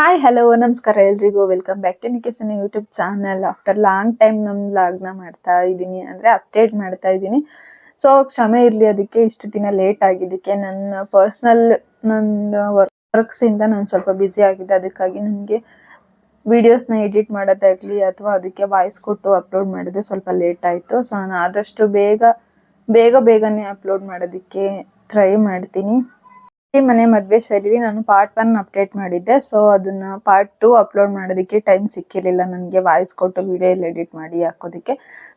Hi hello ನಮಸ್ಕಾರ ಎಲ್ರಿಗೂ. Welcome back to Nikeshan YouTube channel after long time ನಮ್ಮ ಲಾಗ್ನ ಮಾಡ್ತಾ ಇದ್ದೀನಿ ಅಂದ್ರೆ ಅಪ್ಡೇಟ್ ಮಾಡ್ತಾ ಇದ್ದೀನಿ ಸೊ ಕ್ಷಮೆ ಇರಲಿ ಅದಕ್ಕೆ, ಇಷ್ಟು ದಿನ ಲೇಟ್ ಆಗಿದ್ದಕ್ಕೆ. ನನ್ನ ಪರ್ಸ್ನಲ್ ನನ್ನ ವರ್ಕ್ಸ್ ಇಂದ ನಾನು ಸ್ವಲ್ಪ ಬ್ಯುಸಿ ಆಗಿದ್ದೆ. ಅದಕ್ಕಾಗಿ ನನಗೆ ವಿಡಿಯೋಸ್ನ ಎಡಿಟ್ ಮಾಡೋದಾಗಲಿ, ಅಥವಾ ಅದಕ್ಕೆ ವಾಯ್ಸ್ ಕೊಟ್ಟು ಅಪ್ಲೋಡ್ ಮಾಡಿದೆ ಸ್ವಲ್ಪ ಲೇಟ್ ಆಯಿತು. ಸೊ ನಾನು ಆದಷ್ಟು ಬೇಗ ಬೇಗ ಬೇಗನೆ ಅಪ್ಲೋಡ್ ಮಾಡೋದಕ್ಕೆ ಟ್ರೈ ಮಾಡ್ತೀನಿ. ಈ ಮನೆ ಮದ್ವೆ ಶೈಲಿ ನಾನು ಪಾರ್ಟ್ ಒನ್ ಅಪ್ಡೇಟ್ ಮಾಡಿದ್ದೆ. ಸೊ ಅದನ್ನ ಪಾರ್ಟ್ ಟೂ ಅಪ್ಲೋಡ್ ಮಾಡೋದಕ್ಕೆ ಟೈಮ್ ಸಿಕ್ಕಿರಲಿಲ್ಲ. ನನಗೆ ವಾಯ್ಸ್ ಕೊಟ್ಟು ವಿಡಿಯೋ ಎಲ್ಲ ಎಡಿಟ್ ಮಾಡಿ ಹಾಕೋದಕ್ಕೆ.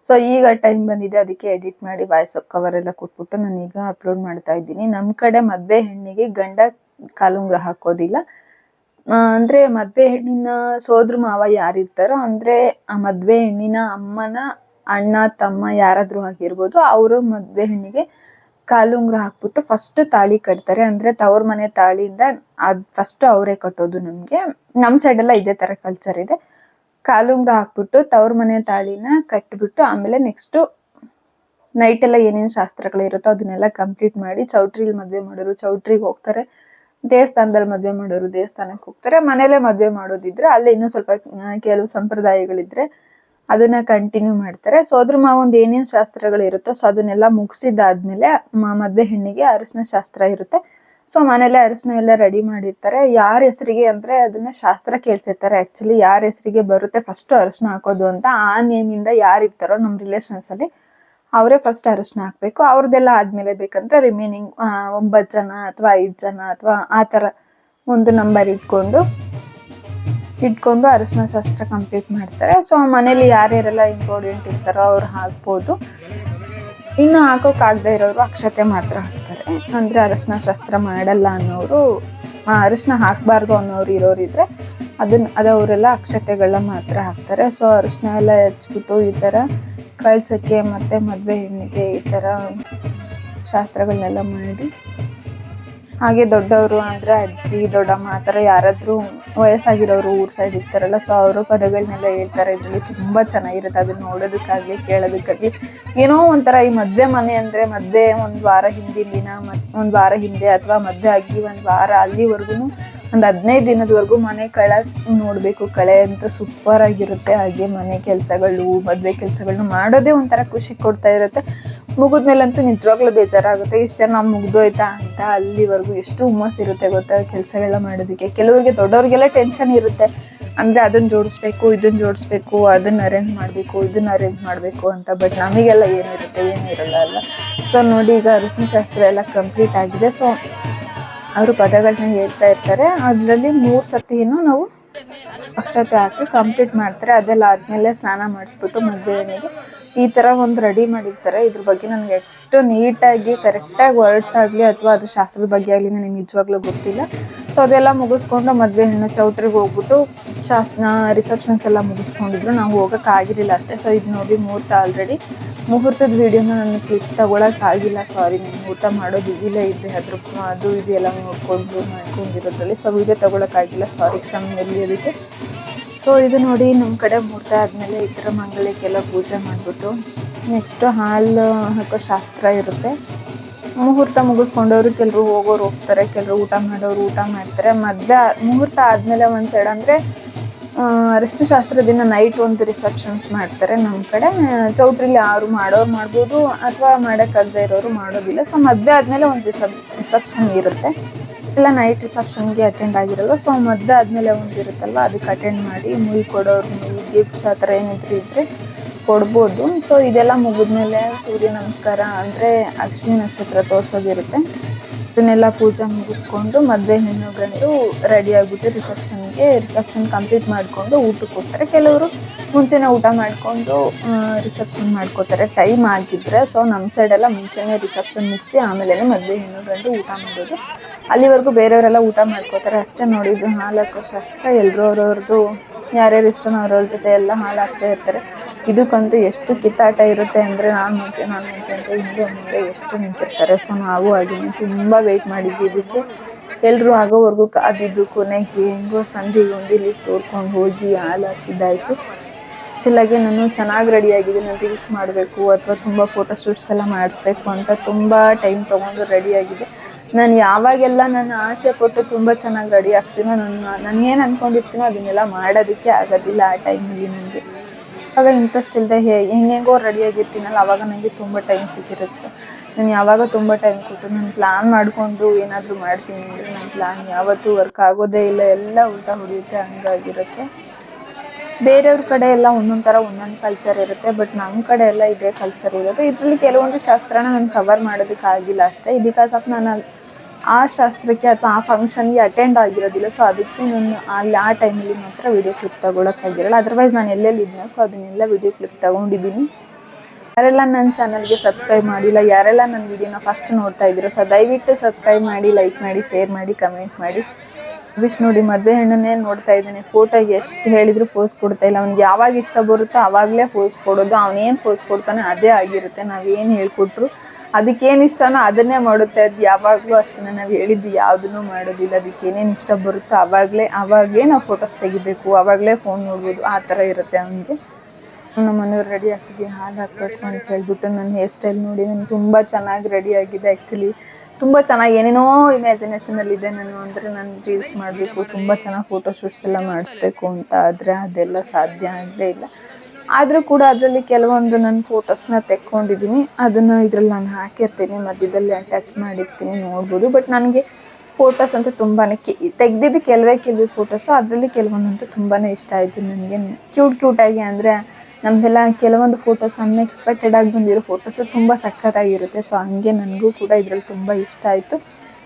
ಸೊ ಈಗ ಟೈಮ್ ಬಂದಿದೆ. ಅದಕ್ಕೆ ಎಡಿಟ್ ಮಾಡಿ ವಾಯ್ಸ್ ಕವರ್ ಎಲ್ಲ ಕೊಟ್ಬಿಟ್ಟು ನಾನೀಗ ಅಪ್ಲೋಡ್ ಮಾಡ್ತಾ ಇದ್ದೀನಿ. ನಮ್ಮ ಕಡೆ ಮದುವೆ ಹೆಣ್ಣಿಗೆ ಗಂಡ ಕಾಲುಂಗ್ರ ಹಾಕೋದಿಲ್ಲ. ಅಂದ್ರೆ ಮದ್ವೆ ಹೆಣ್ಣಿನ ಸೋದ್ರ ಮಾವ ಯಾರಿರ್ತಾರೋ ಅಂದ್ರೆ ಆ ಮದ್ವೆ ಹೆಣ್ಣಿನ ಅಮ್ಮನ ಅಣ್ಣ, ತಮ್ಮ ಯಾರಾದ್ರೂ ಆಗಿರ್ಬೋದು, ಅವರು ಮದ್ವೆ ಹೆಣ್ಣಿಗೆ ಕಾಲುಂಗ್ರ ಹಾಕ್ಬಿಟ್ಟು ಫಸ್ಟ್ ತಾಳಿ ಕಟ್ತಾರೆ. ಅಂದ್ರೆ ತವ್ರ ಮನೆ ತಾಳಿಯಿಂದ ಅದ್ ಫಸ್ಟ್ ಅವರೇ ಕಟ್ಟೋದು ನಮ್ಗೆ. ನಮ್ ಸೈಡ್ ಎಲ್ಲ ಇದೇ ತರ ಕಲ್ಚರ್ ಇದೆ. ಕಾಲುಂಗ್ರ ಹಾಕ್ಬಿಟ್ಟು ತವ್ರ ಮನೆ ತಾಳಿನ ಕಟ್ಬಿಟ್ಟು ಆಮೇಲೆ ನೆಕ್ಸ್ಟ್ ನೈಟ್ ಎಲ್ಲ ಏನೇನ್ ಶಾಸ್ತ್ರಗಳು ಇರುತ್ತೋ ಅದನ್ನೆಲ್ಲ ಕಂಪ್ಲೀಟ್ ಮಾಡಿ ಚೌಟ್ರಿಲಿ ಮದ್ವೆ ಮಾಡೋರು ಚೌಟ್ರಿಗೆ ಹೋಗ್ತಾರೆ. ದೇವಸ್ಥಾನದಲ್ಲಿ ಮದ್ವೆ ಮಾಡೋರು ದೇವಸ್ಥಾನಕ್ಕೆ ಹೋಗ್ತಾರೆ. ಮನೇಲೆ ಮದ್ವೆ ಮಾಡೋದಿದ್ರೆ ಅಲ್ಲಿ ಇನ್ನೂ ಸ್ವಲ್ಪ ಕೆಲವು ಸಂಪ್ರದಾಯಗಳಿದ್ರೆ ಅದನ್ನ ಕಂಟಿನ್ಯೂ ಮಾಡ್ತಾರೆ. ಸೋದ್ರ ಮಾವಂದ್ ಏನೇನ್ ಶಾಸ್ತ್ರಗಳು ಇರುತ್ತೋ ಸೊ ಅದನ್ನೆಲ್ಲ ಮುಗಿಸಿದಾದ್ಮೇಲೆ ಮಾ ಮದ್ವೆ ಹೆಣ್ಣಿಗೆ ಅರಸಿನ ಶಾಸ್ತ್ರ ಇರುತ್ತೆ. ಸೊ ಮನೇಲೆ ಅರಸಿನ ಎಲ್ಲ ರೆಡಿ ಮಾಡಿರ್ತಾರೆ. ಯಾರ ಹೆಸರಿಗೆ ಅಂದ್ರೆ ಅದನ್ನ ಶಾಸ್ತ್ರ ಕೇಳಿಸಿರ್ತಾರೆ. ಆಕ್ಚುಲಿ ಯಾರ ಹೆಸರಿಗೆ ಬರುತ್ತೆ ಫಸ್ಟ್ ಅರಶಿನ ಹಾಕೋದು ಅಂತ ಆ ನೇಮಿಂದ ಯಾರು ಇರ್ತಾರೋ ನಮ್ಮ ರಿಲೇಷನ್ಸ್ ಅಲ್ಲಿ ಅವರೇ ಫಸ್ಟ್ ಅರಶಿನ ಹಾಕ್ಬೇಕು. ಅವ್ರದ್ದೆಲ್ಲ ಆದ್ಮೇಲೆ ಬೇಕಂದ್ರೆ ರಿಮೈನಿಂಗ್ ಒಂಬತ್ತು ಜನ ಅಥವಾ ಐದು ಜನ ಅಥವಾ ಆ ಥರ ಒಂದು ನಂಬರ್ ಇಟ್ಕೊಂಡು ಇಟ್ಕೊಂಡು ಅರಶಿನ ಶಾಸ್ತ್ರ ಕಂಪ್ಲೀಟ್ ಮಾಡ್ತಾರೆ. ಸೊ ಮನೇಲಿ ಯಾರ್ಯಾರೆಲ್ಲ ಇಂಪಾರ್ಟೆಂಟ್ ಇರ್ತಾರೋ ಅವ್ರು ಹಾಕ್ಬೋದು. ಇನ್ನು ಹಾಕೋಕ್ಕಾಗದೇ ಇರೋರು ಅಕ್ಷತೆ ಮಾತ್ರ ಹಾಕ್ತಾರೆ. ಅಂದರೆ ಅರಶಿನ ಶಾಸ್ತ್ರ ಮಾಡಲ್ಲ ಅನ್ನೋರು ಅರಶಿನ ಹಾಕಬಾರ್ದು ಅನ್ನೋರು ಇರೋರಿದ್ರೆ ಇದ್ರೆ ಅದು ಅದವರೆಲ್ಲ ಅಕ್ಷತೆಗಳನ್ನ ಮಾತ್ರ ಹಾಕ್ತಾರೆ. ಸೊ ಅರಶಿನ ಎಲ್ಲ ಎರಚ್ಬಿಟ್ಟು ಈ ಥರ ಕಳ್ಸೋಕ್ಕೆ ಮತ್ತು ಮದುವೆ ಹೆಣ್ಣಿಗೆ ಈ ಥರ ಶಾಸ್ತ್ರಗಳನ್ನೆಲ್ಲ ಮಾಡಿ ಹಾಗೆ ದೊಡ್ಡವರು ಅಂದ್ರೆ ಅಜ್ಜಿ, ದೊಡ್ಡಮ್ಮ ಆ ಥರ ಯಾರಾದ್ರೂ ವಯಸ್ಸಾಗಿರೋರು ಊರ್ ಸೈಡ್ ಇರ್ತಾರಲ್ಲ ಸೊ ಅವರು ಪದಗಳನ್ನೆಲ್ಲ ಹೇಳ್ತಾರೆ. ಇದ್ರಲ್ಲಿ ತುಂಬಾ ಚೆನ್ನಾಗಿರುತ್ತೆ ಅದನ್ನ ನೋಡೋದಕ್ಕಾಗ್ಲಿ, ಕೇಳೋದಕ್ಕಾಗ್ಲಿ. ಏನೋ ಒಂಥರ ಈ ಮದ್ವೆ ಮನೆ ಅಂದ್ರೆ ಮದ್ವೆ ಒಂದ್ ವಾರ ಹಿಂದಿನ ದಿನ, ಮತ್ ಒಂದ್ ವಾರ ಹಿಂದೆ ಅಥವಾ ಮದ್ವೆ ಆಗಿ ಒಂದ್ ವಾರ ಅಲ್ಲಿವರೆಗೂ ಒಂದ್ ಹದಿನೈದು ದಿನದವರೆಗೂ ಮನೆ ಕಳೆ ನೋಡಬೇಕು. ಕಳೆ ಅಂತ ಸೂಪರ್ ಆಗಿರುತ್ತೆ. ಹಾಗೆ ಮನೆ ಕೆಲಸಗಳು, ಮದುವೆ ಕೆಲಸಗಳನ್ನ ಮಾಡೋದೇ ಒಂಥರ ಖುಷಿ ಕೊಡ್ತಾ ಇರುತ್ತೆ. ಮುಗಿದ್ಮೇಲಂತೂ ನಿಜವಾಗ್ಲೂ ಬೇಜಾರಾಗುತ್ತೆ. ಇಷ್ಟು ಜನ ಮುಗ್ದೋಯ್ತಾ ಅಂತ ಅಲ್ಲಿವರೆಗೂ ಎಷ್ಟು ಹುಮ್ಮಸ್ ಇರುತ್ತೆ ಗೊತ್ತಾ? ಕೆಲಸಗಳನ್ನ ಮಾಡೋದಕ್ಕೆ. ಕೆಲವರಿಗೆ ದೊಡ್ಡವ್ರಿಗೆಲ್ಲ ಟೆನ್ಷನ್ ಇರುತ್ತೆ. ಅಂದ್ರೆ ಅದನ್ನ ಜೋಡಿಸ್ಬೇಕು ಇದನ್ನ ಜೋಡಿಸ್ಬೇಕು ಅದನ್ನ ಅರೇಂಜ್ ಮಾಡಬೇಕು ಇದನ್ನ ಅರೇಂಜ್ ಮಾಡಬೇಕು ಅಂತ. ಬಟ್ ನಮಗೆಲ್ಲ ಏನಿರುತ್ತೆ? ಏನಿರಲ್ಲ ಅಲ್ಲ. ಸೊ ನೋಡಿ ಈಗ ಅರಿಶಿನ ಶಾಸ್ತ್ರ ಎಲ್ಲ ಕಂಪ್ಲೀಟ್ ಆಗಿದೆ. ಸೊ ಅವರು ಪದಗಳನ್ನ ಹೇಳ್ತಾ ಇರ್ತಾರೆ. ಅದರಲ್ಲಿ ಮೂರು ಸತಿಯನ್ನು ನಾವು ಅಕ್ಷತೆ ಹಾಕಿ ಕಂಪ್ಲೀಟ್ ಮಾಡ್ತಾರೆ. ಅದೆಲ್ಲ ಆದಮೇಲೆ ಸ್ನಾನ ಮಾಡಿಸ್ಬಿಟ್ಟು ಮದುವೆ ಹೆಣ್ಣಿಗೆ ಈ ಥರ ಒಂದು ರೆಡಿ ಮಾಡಿರ್ತಾರೆ. ಇದ್ರ ಬಗ್ಗೆ ನನಗೆ ಎಷ್ಟು ನೀಟಾಗಿ ಕರೆಕ್ಟಾಗಿ ವರ್ಡ್ಸ್ ಆಗಲಿ ಅಥವಾ ಅದು ಶಾಸ್ತ್ರದ ಬಗ್ಗೆ ಆಗಲಿ ನನಗೆ ನಿಜವಾಗ್ಲೂ ಗೊತ್ತಿಲ್ಲ. ಸೊ ಅದೆಲ್ಲ ಮುಗಿಸ್ಕೊಂಡು ಮದುವೆ ಹೆಣ್ಣು ಚೌಟ್ರಿಗೆ ಹೋಗ್ಬಿಟ್ಟು ಶಾಸ್ತ್ರ ರಿಸೆಪ್ಷನ್ಸ್ ಎಲ್ಲ ಮುಗಿಸ್ಕೊಂಡಿದ್ರು. ನಾವು ಹೋಗೋಕ್ಕಾಗಿರಲಿಲ್ಲ ಅಷ್ಟೇ. ಸೊ ಇದು ನೋಡಿ ಮೂರ್ತ ಆಲ್ರೆಡಿ ಮುಹೂರ್ತದ ವಿಡಿಯೋನ ನಾನು ಕ್ಲಿಪ್ ತಗೊಳಕ್ಕಾಗಿಲ್ಲ ಸಾರಿ ನಾನು ಊಟ ಮಾಡೋ ಬಿಜಿಲೇ ಇದ್ದೆ, ಅದ್ರ ಅದು ಇದು ಎಲ್ಲ ನೋಡ್ಕೊಂಡು ಮಾಡ್ಕೊಂಡಿರೋದ್ರಲ್ಲಿ. ಸೊ ವಿಡಿಯೋ ತಗೊಳಕ್ಕಾಗಿಲ್ಲ ಸಾರಿ ಕ್ಷಮೆ ಅದಕ್ಕೆ ಸೊ ಇದು ನೋಡಿ ನಮ್ಮ ಕಡೆ ಮುಹೂರ್ತ ಆದಮೇಲೆ ಈ ಥರ ಮಂಗಳಕ್ಕೆಲ್ಲ ಪೂಜೆ ಮಾಡಿಬಿಟ್ಟು ನೆಕ್ಸ್ಟು ಹಾಲು ಹಾಕೋ ಶಾಸ್ತ್ರ ಇರುತ್ತೆ. ಮುಹೂರ್ತ ಮುಗಿಸ್ಕೊಂಡವ್ರು ಕೆಲವರು ಹೋಗೋರು ಹೋಗ್ತಾರೆ ಕೆಲವರು ಊಟ ಮಾಡೋರು ಊಟ ಮಾಡ್ತಾರೆ. ಮದುವೆ ಮುಹೂರ್ತ ಆದಮೇಲೆ ಒಂದು ಸೈಡ್ ಅಂದರೆ ಅರಿಷ್ಟು ಶಾಸ್ತ್ರ ದಿನ ನೈಟ್ ಒಂದು ರಿಸೆಪ್ಷನ್ಸ್ ಮಾಡ್ತಾರೆ ನಮ್ಮ ಕಡೆ. ಚೌಟ್ರಿಲಿ ಯಾರು ಮಾಡೋರು ಮಾಡ್ಬೋದು, ಅಥವಾ ಮಾಡೋಕ್ಕಾಗದೇ ಇರೋರು ಮಾಡೋದಿಲ್ಲ. ಸೊ ಮದುವೆ ಆದಮೇಲೆ ಒಂದು ರಿಸೆಪ್ ರಿಸೆಪ್ಷನ್ ಇರುತ್ತೆ. ಎಲ್ಲ ನೈಟ್ ರಿಸೆಪ್ಷನ್ಗೆ ಅಟೆಂಡ್ ಆಗಿರಲ್ಲ. ಸೊ ಮದುವೆ ಆದಮೇಲೆ ಒಂದು ಇರುತ್ತಲ್ವ, ಅದಕ್ಕೆ ಅಟೆಂಡ್ ಮಾಡಿ ಮುಯಿ ಕೊಡೋರು ಮುಯಿ ಗಿಫ್ಟ್ಸ್ ಆ ಥರ ಏನಿದ್ರು ಇದ್ದರೆ ಕೊಡ್ಬೋದು. ಸೊ ಇದೆಲ್ಲ ಮುಗಿದ್ಮೇಲೆ ಸೂರ್ಯ ನಮಸ್ಕಾರ ಅಂದರೆ ಲಕ್ಷ್ಮೀ ನಕ್ಷತ್ರ ತೋರಿಸೋದಿರುತ್ತೆ. ಇದನ್ನೆಲ್ಲ ಪೂಜೆ ಮುಗಿಸ್ಕೊಂಡು ಮದುವೆ ಹೆಣ್ಣು ಗಂಡು ರೆಡಿ ಆಗಿಬಿಟ್ಟು ರಿಸೆಪ್ಷನ್ಗೆ ರಿಸೆಪ್ಷನ್ ಕಂಪ್ಲೀಟ್ ಮಾಡಿಕೊಂಡು ಊಟಕ್ಕೆ ಹೋಗ್ತಾರೆ. ಕೆಲವರು ಮುಂಚೆನೇ ಊಟ ಮಾಡಿಕೊಂಡು ರಿಸೆಪ್ಷನ್ ಮಾಡ್ಕೋತಾರೆ. ಟೈಮ್ ಆಗಿದ್ರೆ ಸೊ ನಮ್ಮ ಸೈಡೆಲ್ಲ ಮುಂಚೆನೇ ರಿಸೆಪ್ಷನ್ ಮುಗಿಸಿ ಆಮೇಲೆ ಮದುವೆ ಹೆಣ್ಣು ಗಂಡು ಊಟ ಮಾಡೋದು. ಅಲ್ಲಿವರೆಗೂ ಬೇರೆಯವರೆಲ್ಲ ಊಟ ಮಾಡ್ಕೋತಾರೆ. ಅಷ್ಟೇ ನೋಡಿದ್ದು ನಾಲ್ಕು ಶಾಸ್ತ್ರ. ಎಲ್ಲರೂ ಅವ್ರವ್ರದ್ದು, ಯಾರ್ಯಾರು ಇಷ್ಟನೋ ಅವ್ರವ್ರ ಜೊತೆ ಎಲ್ಲ ಹಾಳಾಗ್ತಾ ಇರ್ತಾರೆ. ಇದಕ್ಕಂತೂ ಎಷ್ಟು ಕಿತ್ತಾಟ ಇರುತ್ತೆ ಅಂದರೆ ನಾನು ಮುಂಚೆ ನಾನು ಮುಂಚೆ ಅಂತ ಹಿಂದೆ ಮುಂದೆ ಎಷ್ಟು ನಿಂತಿರ್ತಾರೆ. ಸೊ ನಾವು ಆಗಿನ ತುಂಬ ವೆಯ್ಟ್ ಮಾಡಿದ್ವಿ. ಇದಕ್ಕೆ ಎಲ್ಲರೂ ಆಗೋವರೆಗೂ ಕಾದಿದ್ದು ಕೊನೆಗೆ ಹೆಂಗೋ ಸಂಧಿಗೆ ಒಂದಿಲ್ಲಿ ತೋರ್ಕೊಂಡು ಹೋಗಿ ಹಾಲು ಹಾಕಿದ್ದಾಯಿತು. ಆ್ಯಕ್ಚುಲಾಗಿ ನಾನು ಚೆನ್ನಾಗಿ ರೆಡಿಯಾಗಿದ್ದೀನಿ ರೀಲ್ಸ್ ಮಾಡಬೇಕು ಅಥವಾ ತುಂಬ ಫೋಟೋ ಶೂಟ್ಸ್ ಎಲ್ಲ ಮಾಡಿಸ್ಬೇಕು ಅಂತ ತುಂಬ ಟೈಮ್ ತೊಗೊಂಡು ರೆಡಿಯಾಗಿದೆ ನಾನು ಯಾವಾಗೆಲ್ಲ ನನ್ನ ಆಸೆ ಪಟ್ಟು ತುಂಬ ಚೆನ್ನಾಗಿ ರೆಡಿ ಆಗ್ತೀನೋ, ನನ್ನ, ನಾನು ಏನು ಅನ್ಕೊಂಡಿರ್ತೀನೋ ಅದನ್ನೆಲ್ಲ ಮಾಡೋದಕ್ಕೆ ಆಗೋದಿಲ್ಲ ಆ ಟೈಮಲ್ಲಿ ನನಗೆ. ಆವಾಗ ಇಂಟ್ರೆಸ್ಟ್ ಇಲ್ಲದೆ ಹೆಂಗೆಂಗೋ ರೆಡಿಯಾಗಿರ್ತೀನಲ್ಲ ಅವಾಗ ನನಗೆ ತುಂಬ ಟೈಮ್ ಸಿಕ್ಕಿರುತ್ತೆ ಸರ್ ನಾನು ಯಾವಾಗ ತುಂಬ ಟೈಮ್ ಕೊಟ್ಟು ನಾನು ಪ್ಲ್ಯಾನ್ ಮಾಡಿಕೊಂಡು ಏನಾದರೂ ಮಾಡ್ತೀನಿ ಅಂದರೆ ನನ್ನ ಪ್ಲ್ಯಾನ್ ಯಾವತ್ತೂ ವರ್ಕ್ ಆಗೋದೇ ಇಲ್ಲ, ಎಲ್ಲ ಉಲ್ಟಾ ಹೊಡೆಯುತ್ತೆ, ಹಂಗಾಗಿರುತ್ತೆ. ಬೇರೆಯವ್ರ ಕಡೆ ಎಲ್ಲ ಒಂದೊಂದು ಥರ ಒಂದೊಂದು ಕಲ್ಚರ್ ಇರುತ್ತೆ ಬಟ್ ನಮ್ಮ ಕಡೆ ಎಲ್ಲ ಇದೇ ಕಲ್ಚರ್ ಇರುತ್ತೆ ಇದರಲ್ಲಿ ಕೆಲವೊಂದು ಶಾಸ್ತ್ರನ ನಾನು ಕವರ್ ಮಾಡೋದಕ್ಕೆ ಆಗಿಲ್ಲ ಅಷ್ಟೇ. ಬಿಕಾಸ್ ಆಫ್ ನಾನು ಆ ಶಾಸ್ತ್ರಕ್ಕೆ ಅಥವಾ ಆ ಫಂಕ್ಷನ್ಗೆ ಅಟೆಂಡ್ ಆಗಿರೋದಿಲ್ಲ. ಸೊ ಅದಕ್ಕೆ ನಾನು ಅಲ್ಲಿ ಆ ಟೈಮಲ್ಲಿ ಮಾತ್ರ ವಿಡಿಯೋ ಕ್ಲಿಪ್ ತೊಗೊಳಕ್ಕಾಗಿರಲ್ಲ. ಅದರ್ವೈಸ್ ನಾನು ಎಲ್ಲೆಲ್ಲಿ ಇದ್ನ ಸೊ ಅದನ್ನೆಲ್ಲ ವಿಡಿಯೋ ಕ್ಲಿಪ್ ತೊಗೊಂಡಿದ್ದೀನಿ. ಯಾರೆಲ್ಲ ನನ್ನ ಚಾನಲ್ಗೆ ಸಬ್ಸ್ಕ್ರೈಬ್ ಮಾಡಿಲ್ಲ, ಯಾರೆಲ್ಲ ನನ್ನ ವಿಡಿಯೋನ ಫಸ್ಟ್ ನೋಡ್ತಾ ಇದ್ದೀರೋ ಸೊ ದಯವಿಟ್ಟು ಸಬ್ಸ್ಕ್ರೈಬ್ ಮಾಡಿ ಲೈಕ್ ಮಾಡಿ ಶೇರ್ ಮಾಡಿ ಕಮೆಂಟ್ ಮಾಡಿ. ವಿಶ್ ನೋಡಿ, ಮದುವೆ ಹೆಣ್ಣನ್ನೇ ನೋಡ್ತಾ ಇದ್ದಾನೆ. ಫೋಟೋಗೆ ಎಷ್ಟು ಹೇಳಿದ್ರು ಪೋಸ್ ಕೊಡ್ತಾ ಇಲ್ಲ. ಅವ್ನಿಗೆ ಯಾವಾಗ ಇಷ್ಟ ಬರುತ್ತೋ ಆವಾಗಲೇ ಪೋಸ್ ಕೊಡೋದು. ಅವನೇನು ಪೋಸ್ ಕೊಡ್ತಾನೆ, ಅದೇ ಆಗಿರುತ್ತೆ. ನಾವೇನು ಹೇಳ್ಕೊಟ್ರು ಅದಕ್ಕೇನು ಇಷ್ಟನೋ ಅದನ್ನೇ ಮಾಡುತ್ತೆ ಅದು ಯಾವಾಗಲೂ ಅಷ್ಟೇ ನಾವು ಹೇಳಿದ್ದು ಯಾವುದನ್ನು ಮಾಡೋದಿಲ್ಲ. ಅದಕ್ಕೆ ಏನೇನು ಇಷ್ಟ ಬರುತ್ತೋ ಆವಾಗಲೇ ಆವಾಗಲೇ ನಾವು ಫೋಟೋಸ್ ತೆಗಿಬೇಕು. ಆವಾಗಲೇ ಫೋನ್ ನೋಡ್ಬೋದು. ಆ ಥರ ಇರುತ್ತೆ ಅವನಿಗೆ. ನಮ್ಮ ಮನೆಯವ್ರು ರೆಡಿ ಆಗ್ತಿದ್ದೀವಿ ಹಾಲು ಹಾಕ್ಬೇಕು ಅಂತ ಹೇಳ್ಬಿಟ್ಟು ನನ್ನ ಹೇರ್ ಸ್ಟೈಲ್ ನೋಡಿ ನಾನು ತುಂಬ ಚೆನ್ನಾಗಿ ರೆಡಿ ಆಗಿದೆ. ಆ್ಯಕ್ಚುಲಿ ತುಂಬ ಚೆನ್ನಾಗಿ, ಏನೇನೋ ಇಮ್ಯಾಜಿನೇಷನಲ್ಲಿ ಇದೆ ನಾನು ಅಂದರೆ ನಾನು ರೀಲ್ಸ್ ಮಾಡಬೇಕು, ತುಂಬ ಚೆನ್ನಾಗಿ ಫೋಟೋ ಶೂಟ್ಸ್ ಎಲ್ಲ ಮಾಡಿಸ್ಬೇಕು ಅಂತ ಆದರೆ ಅದೆಲ್ಲ ಸಾಧ್ಯ ಆಗಲೇ ಇಲ್ಲ. ಆದರೂ ಕೂಡ ಅದರಲ್ಲಿ ಕೆಲವೊಂದು ನನ್ನ ಫೋಟೋಸ್ನ ತೆಕ್ಕೊಂಡಿದ್ದೀನಿ ಅದನ್ನು ಇದರಲ್ಲಿ ನಾನು ಹಾಕಿರ್ತೀನಿ. ಮಧ್ಯದಲ್ಲಿ ಅಟ್ಯಾಚ್ ಮಾಡಿರ್ತೀನಿ ನೋಡ್ಬೋದು. ಬಟ್ ನನಗೆ ಫೋಟೋಸ್ ಅಂತೂ ತುಂಬಾ ತೆಗೆದಿದ್ದು ಕೆಲವೇ ಕೆಲವೇ ಫೋಟೋಸು ಅದರಲ್ಲಿ ಕೆಲವೊಂದಂತೂ ತುಂಬಾ ಇಷ್ಟ ಆಯಿತು ನನಗೆ. ಕ್ಯೂಟ್ ಕ್ಯೂಟಾಗಿ ಅಂದರೆ ನಮ್ಮದೆಲ್ಲ ಕೆಲವೊಂದು ಫೋಟೋಸ್ ಅನ್ಎಕ್ಸ್ಪೆಕ್ಟೆಡ್ ಆಗಿ ಬಂದಿರೋ ಫೋಟೋಸು ತುಂಬ ಸಖತ್ತಾಗಿರುತ್ತೆ. ಸೊ ಹಂಗೆ ನನಗೂ ಕೂಡ ಇದರಲ್ಲಿ ತುಂಬ ಇಷ್ಟ ಆಯಿತು.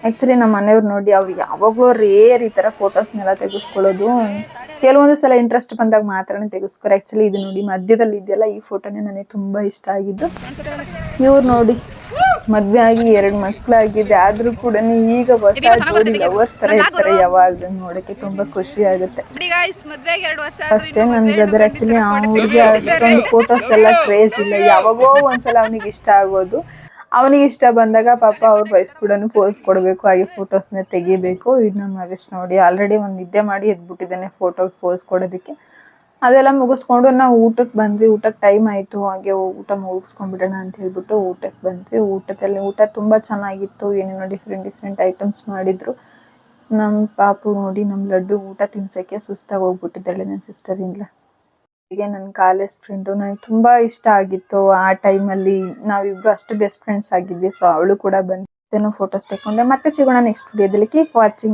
ಆ್ಯಕ್ಚುಲಿ ನಮ್ಮ ಮನೆಯವ್ರು ನೋಡಿ ಅವ್ರು ಯಾವಾಗಲೂ ರೇರ್ ಈ ಥರ ಫೋಟೋಸ್ನೆಲ್ಲ ತೆಗೆಸ್ಕೊಳ್ಳೋದು. ಕೆಲವೊಂದು ಸಲ ಇಂಟ್ರೆಸ್ಟ್ ಬಂದಾಗ ಮಾತ್ರನೇ ತೆಗೆಸ್ಕೊರೆ. ಆ್ಯಕ್ಚುಲಿ ಇದು ನೋಡಿ ಮಧ್ಯದಲ್ಲಿ ಇದೆಯಲ್ಲ ಈ ಫೋಟೋನೇ ನನಗೆ ತುಂಬ ಇಷ್ಟ ಆಗಿದ್ದು. ಇವ್ರು ನೋಡಿ ಮದ್ವೆ ಆಗಿ ಎರಡು ಮಕ್ಕಳಾಗಿದೆ ಆದ್ರೂ ಕೂಡ ಈಗ ಹೊಸ ಜೋಡಿ ಲವರ್ಸ್ ತರ ಇರ್ತಾರೆ ಯಾವಾಗ ನೋಡಕ್ಕೆ ತುಂಬಾ ಖುಷಿ ಆಗುತ್ತೆ. ಫಸ್ಟ್ ಅಷ್ಟೇ ನನ್ನ ಬ್ರದರ್ ಆಕ್ಚುಲಿ ಅವ್ರಿಗೆ ಅಷ್ಟೊಂದು ಫೋಟೋಸ್ ಎಲ್ಲ ಕ್ರೇಜ್ ಇಲ್ಲ. ಯಾವಾಗೋ ಒಂದ್ಸಲ ಅವನಿಗೆ ಇಷ್ಟ ಆಗೋದು. ಅವನಿಗೆ ಇಷ್ಟ ಬಂದಾಗ ಪಾಪ ಅವ್ರ ವೈಫ್ ಕೂಡ ಪೋಸ್ ಕೊಡಬೇಕು, ಹಾಗೆ ಫೋಟೋಸ್ನ ತೆಗಿಬೇಕು. ಇದು ನಮ್ಮ ಮಹೇಶ್ ನೋಡಿ ಆಲ್ರೆಡಿ ಒಂದು ನಿದ್ದೆ ಮಾಡಿ ಎದ್ಬಿಟ್ಟಿದ್ದಾನೆ ಫೋಟೋಗೆ ಪೋಸ್ ಕೊಡೋದಕ್ಕೆ. ಅದೆಲ್ಲ ಮುಗಿಸ್ಕೊಂಡು ನಾವು ಊಟಕ್ಕೆ ಬಂದ್ವಿ. ಊಟಕ್ಕೆ ಟೈಮ್ ಆಯಿತು, ಹಾಗೆ ಊಟ ಮುಗಿಸ್ಕೊಂಡ್ಬಿಡೋಣ ಅಂತ ಹೇಳ್ಬಿಟ್ಟು ಊಟಕ್ಕೆ ಬಂದ್ವಿ. ಊಟದಲ್ಲಿ ಊಟ ತುಂಬ ಚೆನ್ನಾಗಿತ್ತು. ಏನೇನೋ ಡಿಫ್ರೆಂಟ್ ಡಿಫ್ರೆಂಟ್ ಐಟಮ್ಸ್ ಮಾಡಿದ್ರು. ನಮ್ಮ ಪಾಪು ನೋಡಿ ನಮ್ಮ ಲಡ್ಡು ಊಟ ತಿನ್ಸೋಕ್ಕೆ ಸುಸ್ತಾಗಿ ಹೋಗ್ಬಿಟ್ಟಿದ್ದಾಳೆ ನನ್ನ ಸಿಸ್ಟರ್ ಇಲ್ಲ ಹೀಗೆ ನನ್ನ ಕಾಲೇಜ್ ಫ್ರೆಂಡು ನನಗೆ ತುಂಬ ಇಷ್ಟ ಆಗಿತ್ತು. ಆ ಟೈಮಲ್ಲಿ ನಾವಿಬ್ರು ಅಷ್ಟು ಬೆಸ್ಟ್ ಫ್ರೆಂಡ್ಸ್ ಆಗಿದ್ವಿ ಸೊ ಅವಳು ಕೂಡ ಬಂದು ಫೋಟೋಸ್ ತೆಕ್ಕೊಂಡೆ. ಮತ್ತೆ ಸಿಗೋಣ ನೆಕ್ಸ್ಟ್ ವಿಡಿಯೋದಲ್ಲಿ ಕೀಪ್ ವಾಚಿಂಗ್